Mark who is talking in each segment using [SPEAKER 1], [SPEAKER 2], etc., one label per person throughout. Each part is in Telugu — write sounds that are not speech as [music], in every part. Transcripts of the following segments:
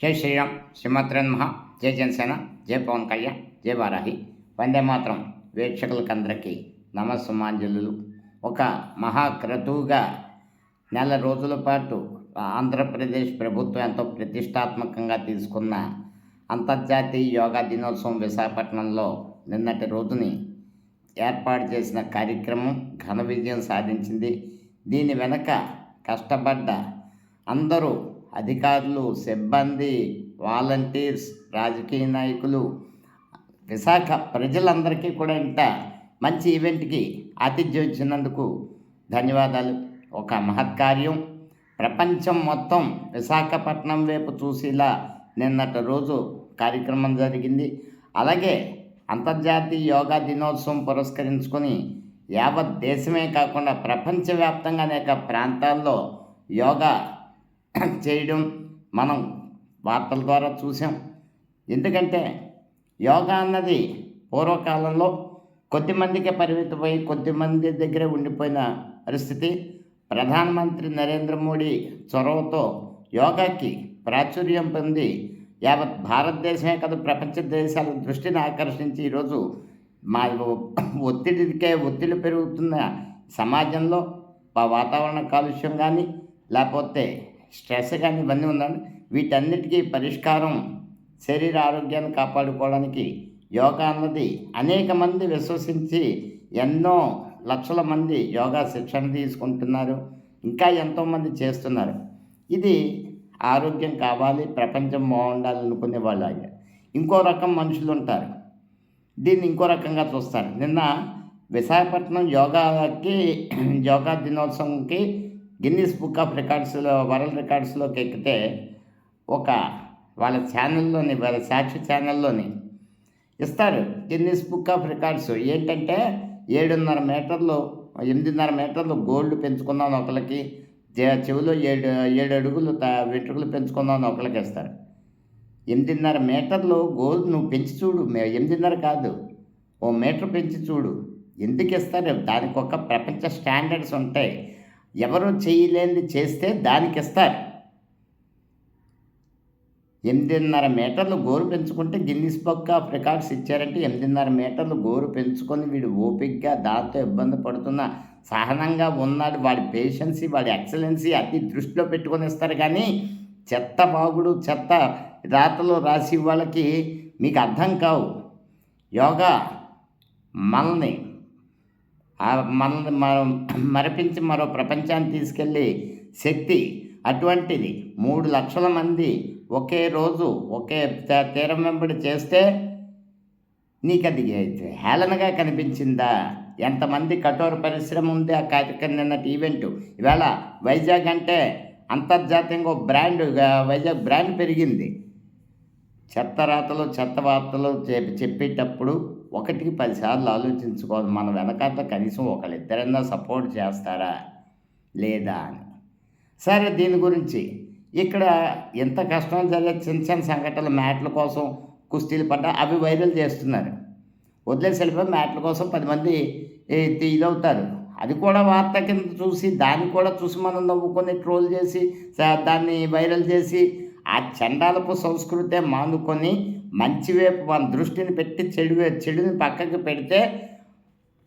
[SPEAKER 1] జై శ్రీరామ్ శ్రీమద్రన్ మహా జై జనసేన జై పవన్ కళ్యాణ్ జై వారాహి. వందే మాత్రం వీక్షకులకందరికీ నమస్సుమాంజలు ఒక మహాక్రతువుగా నెల రోజుల పాటు ఆంధ్రప్రదేశ్ ప్రభుత్వం ఎంతో ప్రతిష్టాత్మకంగా తీసుకున్న అంతర్జాతీయ యోగా దినోత్సవం విశాఖపట్నంలో నిన్నటి రోజుని ఏర్పాటు చేసిన కార్యక్రమం ఘన విజయం సాధించింది. దీని వెనక కష్టపడ్డ అందరూ అధికారులు సిబ్బంది వాలంటీర్స్ రాజకీయ నాయకులు విశాఖ ప్రజలందరికీ కూడా ఇంత మంచి ఈవెంట్కి ఆతిథ్యం ఇచ్చినందుకు ధన్యవాదాలు. ఒక మహత్కార్యం ప్రపంచం మొత్తం విశాఖపట్నం వైపు చూసేలా నిన్నటి రోజు కార్యక్రమం జరిగింది. అలాగే అంతర్జాతీయ యోగా దినోత్సవం పురస్కరించుకొని యావత్ దేశమే కాకుండా ప్రపంచవ్యాప్తంగా అనేక ప్రాంతాల్లో యోగా [coughs] చేయడం మనం వార్తల ద్వారా చూసాం. ఎందుకంటే యోగా అన్నది పూర్వకాలంలో కొద్దిమందికే పరిమితమై కొద్దిమంది దగ్గరే ఉండిపోయిన పరిస్థితి. ప్రధానమంత్రి నరేంద్ర మోడీ చొరవతో యోగాకి ప్రాచుర్యం పొంది యావత్ భారతదేశమే కాదు ప్రపంచ దేశాల దృష్టిని ఆకర్షించి ఈరోజు మా ఒత్తిడికే ఒత్తిడి పెరుగుతున్న సమాజంలో వాతావరణ కాలుష్యం కానీ లేకపోతే స్ట్రెస్ కానీ ఇవన్నీ ఉందండి. వీటన్నిటికీ పరిష్కారం శరీర ఆరోగ్యాన్ని కాపాడుకోవడానికి యోగా అన్నది అనేక మంది విశ్వసించి ఎన్నో లక్షల మంది యోగా శిక్షణ తీసుకుంటున్నారు. ఇంకా ఎంతోమంది చేస్తున్నారు. ఇది ఆరోగ్యం కావాలి ప్రపంచం బాగుండాలి అనుకునే వాళ్ళగా ఇంకో రకం మనుషులు ఉంటారు. దీన్ని ఇంకో రకంగా చూస్తారు. నిన్న విశాఖపట్నం యోగాకి యోగా దినోత్సవంకి గిన్నీస్ బుక్ ఆఫ్ రికార్డ్స్లో వరల్డ్ రికార్డ్స్లోకి ఎక్కితే ఒక వాళ్ళ ఛానల్లోని వాళ్ళ సాక్షి ఛానల్లోని ఇస్తారు గిన్నీస్ బుక్ ఆఫ్ రికార్డ్స్. ఏంటంటే ఏడున్నర మీటర్లు ఎనిమిదిన్నర మీటర్లు గోల్డ్ పెంచుకుందాం ఒకరికి చెవిలో ఏడు ఏడు అడుగులు త వెంట్రుకలు పెంచుకుందాం ఒకరికి ఇస్తారు. ఎనిమిదిన్నర మీటర్లు గోల్డ్ నువ్వు పెంచి చూడు. ఎనిమిదిన్నర కాదు ఓ మీటర్ పెంచి చూడు. ఎందుకు ఇస్తారు? దానికి ఒక ప్రపంచ స్టాండర్డ్స్ ఉంటాయి. ఎవరు చేయలేనిది చేస్తే దానికి ఇస్తారు ఎనిమిదిన్నర మీటర్లు గోరు పెంచుకుంటే గిన్నీస్ బుక్ ఆఫ్ రికార్డ్స్ ఇచ్చారంటే ఎనిమిదిన్నర మీటర్లు గోరు పెంచుకొని వీడు ఓపిక్గా దాంతో ఇబ్బంది పడుతున్న సహనంగా ఉన్నాడు వాడి పేషెన్సీ వాడి ఎక్సలెన్సీ అతి దృష్టిలో పెట్టుకొని ఇస్తారు కానీ చెత్త బాగుడు చెత్త రాతలు రాసి వాళ్ళకి మీకు అర్థం కావు. యోగా మనల్ని మనల్ని మనం మరపించి మరో ప్రపంచాన్ని తీసుకెళ్ళి శక్తి అటువంటిది. మూడు లక్షల మంది ఒకే రోజు ఒకే తీరం వెంబడి చేస్తే నీకు అది హేళనగా కనిపించిందా? ఎంతమంది కఠోర పరిశ్రమ ఉంది ఆ కార్యక్రమం నిన్నటి ఈవెంట్. ఇవాళ వైజాగ్ అంటే అంతర్జాతీయంగా బ్రాండ్ వైజాగ్ బ్రాండ్ పెరిగింది. చెత్త రాతలు చెత్త వార్తలు చెప్పి చెప్పేటప్పుడు ఒకటికి పదిసార్లు ఆలోచించుకోవాలి. మన వెనకాల కనీసం ఒకళ్ళిద్దరైనా సపోర్ట్ చేస్తారా? లేదా అని. సరే దీని గురించి. ఇక్కడ ఎంత కష్టం జరిగే చిన్న చిన్న సంఘటనలు మ్యాట్ల కోసం కుస్తీలు పడ్డా అవి వైరల్ చేస్తున్నారు. వదిలేసి వెళ్ళిపోయి మ్యాట్ల కోసం పది మంది ఇదవుతారు. అది కూడా వార్త కింద చూసి దాన్ని కూడా చూసి మనం నవ్వుకొని ట్రోల్ చేసి దాన్ని వైరల్ చేసి ఆ చండాలపు సంస్కృతే మానుకొని మంచి వైపు మన దృష్టిని పెట్టి చెడు చెడుని పక్కకి పెడితే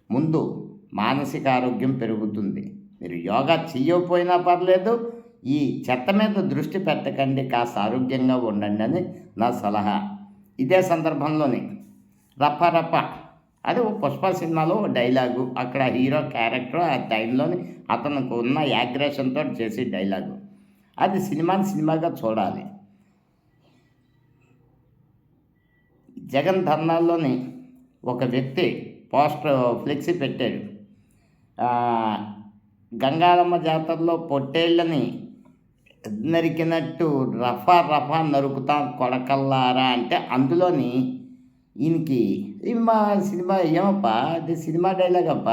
[SPEAKER 1] ముందు మానసిక ఆరోగ్యం పెరుగుతుంది. మీరు యోగా చెయ్యకపోయినా పర్లేదు ఈ చెత్త మీద దృష్టి పెట్టకండి కాస్త ఆరోగ్యంగా ఉండండి అని నా సలహా. ఇదే సందర్భంలోని రప్ప రప్ప అది ఓ పుష్ప సినిమాలో డైలాగు అక్కడ హీరో క్యారెక్టర్ ఆ టైంలోని అతనికి ఉన్న యాగ్రేషన్తో చేసే డైలాగు. అది సినిమాని సినిమాగా చూడాలి. జగన్ ధర్నాల్లోని ఒక వ్యక్తి పోస్టర్ ఫ్లెక్సీ పెట్టాడు. గంగారమ్మ జాతరలో పొట్టేళ్ళని నరికినట్టు రఫా రఫా నరుకుతాం కొడకల్లారా అంటే అందులోని ఈయనకి మా సినిమా ఏమప్పా? అది సినిమా డైలాగ్ అప్ప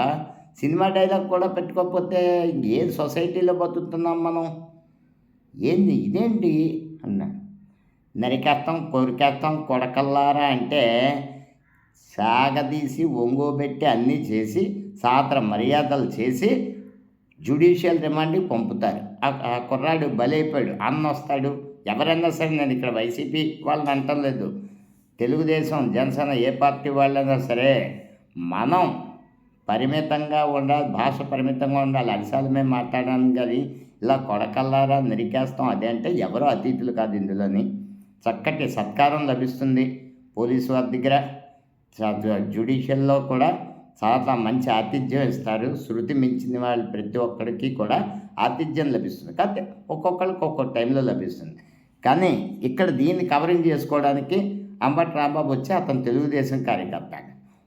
[SPEAKER 1] సినిమా డైలాగ్ కూడా పెట్టుకోకపోతే ఏ సొసైటీలో బతుకుతున్నాం మనం? ఏంది ఇదేంటి? అన్నా. నరికేస్తాం కొరికేస్తాం కొడకల్లారా అంటే సాగదీసి ఒంగోబెట్టి అన్నీ చేసి సాత్ర మర్యాదలు చేసి జ్యుడిషియల్ రిమాండ్కి పంపుతారు. ఆ కుర్రాడు బలైపోయాడు. అన్న వస్తాడు. ఎవరైనా సరే నేను ఇక్కడ వైసీపీ వాళ్ళని అంటం లేదు తెలుగుదేశం జనసేన ఏ పార్టీ వాళ్ళైనా సరే మనం పరిమితంగా ఉండాలి భాష పరిమితంగా ఉండాలి అరిసాలమే మాట్లాడాను కానీ ఇలా కొడకల్లారా నరికేస్తాం. అదే అంటే ఎవరో అతిథులు కాదు ఇందులోని. చక్కటి సత్కారం లభిస్తుంది పోలీసు వారి దగ్గర. జ్యుడిషియల్లో కూడా చాలా మంచి ఆతిథ్యం ఇస్తారు. శృతి మించిన వాళ్ళు ప్రతి ఒక్కరికి కూడా ఆతిథ్యం లభిస్తుంది. కాకపోతే ఒక్కొక్కరికి ఒక్కొక్క టైంలో లభిస్తుంది. కానీ ఇక్కడ దీన్ని కవరింగ్ చేసుకోవడానికి అంబటి రాంబాబు వచ్చి అతను తెలుగుదేశం కార్యకర్త.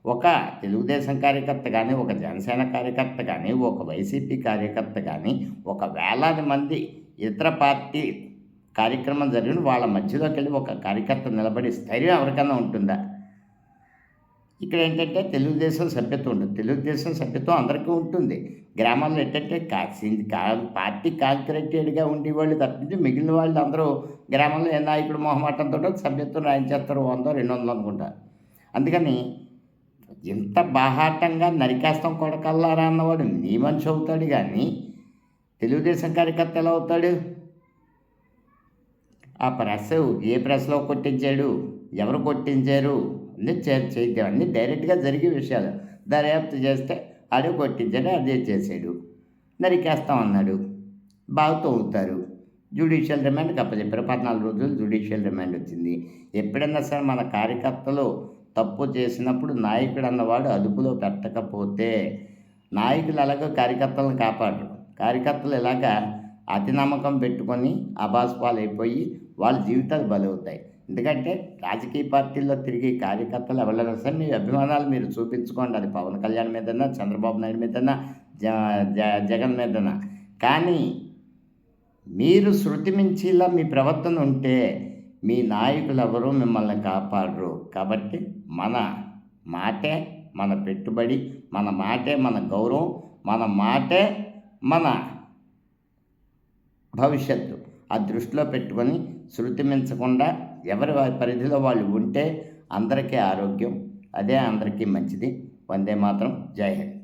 [SPEAKER 1] ఒక తెలుగుదేశం కార్యకర్త కానీ ఒక జనసేన కార్యకర్త కానీ ఒక వైసీపీ కార్యకర్త కానీ ఒక వేలాది మంది ఇతర పార్టీ కార్యక్రమం జరిగిన వాళ్ళ మధ్యలోకి వెళ్ళి ఒక కార్యకర్త నిలబడి స్థైర్యం ఎవరికైనా ఉంటుందా? ఇక్కడ ఏంటంటే తెలుగుదేశం సభ్యత్వం ఉంటుంది తెలుగుదేశం సభ్యత్వం అందరికీ ఉంటుంది. గ్రామాల్లో ఏంటంటే కా పార్టీ కాంక్రెటెడ్గా ఉండేవాళ్ళు తప్పించి మిగిలిన వాళ్ళు అందరూ గ్రామంలో ఏ నాయకుడు మొహమాటంతో సభ్యత్వం రాయించేస్తారు వందో రెండు వందలు అనుకుంటారు అందుకని ఇంత బాహాటంగా నరికేస్తాం కొడకల్లారా అన్నవాడు? నీ మనిషి అవుతాడు కానీ తెలుగుదేశం కార్యకర్త ఎలా అవుతాడు? ఆ ప్రెస్ ఏ ప్రెస్లో కొట్టించాడు? ఎవరు కొట్టించారు? అన్నీ చేద్దాం అన్నీ డైరెక్ట్గా జరిగే విషయాలు. దర్యాప్తు చేస్తే ఆడే కొట్టించాడు అదే చేశాడు. నరికేస్తాం అన్నాడు. బాగా తోగుతారు. జ్యుడిషియల్ రిమాండ్ కప్పచెప్పారు పద్నాలుగు రోజులు జ్యుడిషియల్ రిమాండ్ వచ్చింది. ఎప్పుడైనా సరే మన కార్యకర్తలు తప్పు చేసినప్పుడు నాయకుడు అన్నవాడు అదుపులో పెట్టకపోతే నాయకులు ఎలాగో కార్యకర్తలను కాపాడరు. కార్యకర్తలు ఇలాగా అతి నమ్మకం పెట్టుకొని అయిపోయి వాళ్ళ జీవితాలు బలవుతాయి. ఎందుకంటే రాజకీయ పార్టీల్లో తిరిగి కార్యకర్తలు ఎవరైనా సరే మీ అభిమానాలు మీరు చూపించుకోండి. అది పవన్ కళ్యాణ్ మీదన్నా చంద్రబాబు నాయుడు మీదన్నా జగన్ మీదన్నా. కానీ మీరు శృతి మించిలా మీ ప్రవర్తన ఉంటే మీ నాయకులు ఎవరు మిమ్మల్ని కాపాడరు. కాబట్టి మన మాటే మన పెట్టుబడి మన మాటే మన గౌరవం మన మాటే మన భవిష్యత్తు. ఆ దృష్టిలో పెట్టుకొని శృతి మించకుండా ఎవరి పరిధిలో వాళ్ళు ఉంటే అందరికీ ఆరోగ్యం అదే అందరికీ మంచిది. వందే మాత్రం. జై హింద్.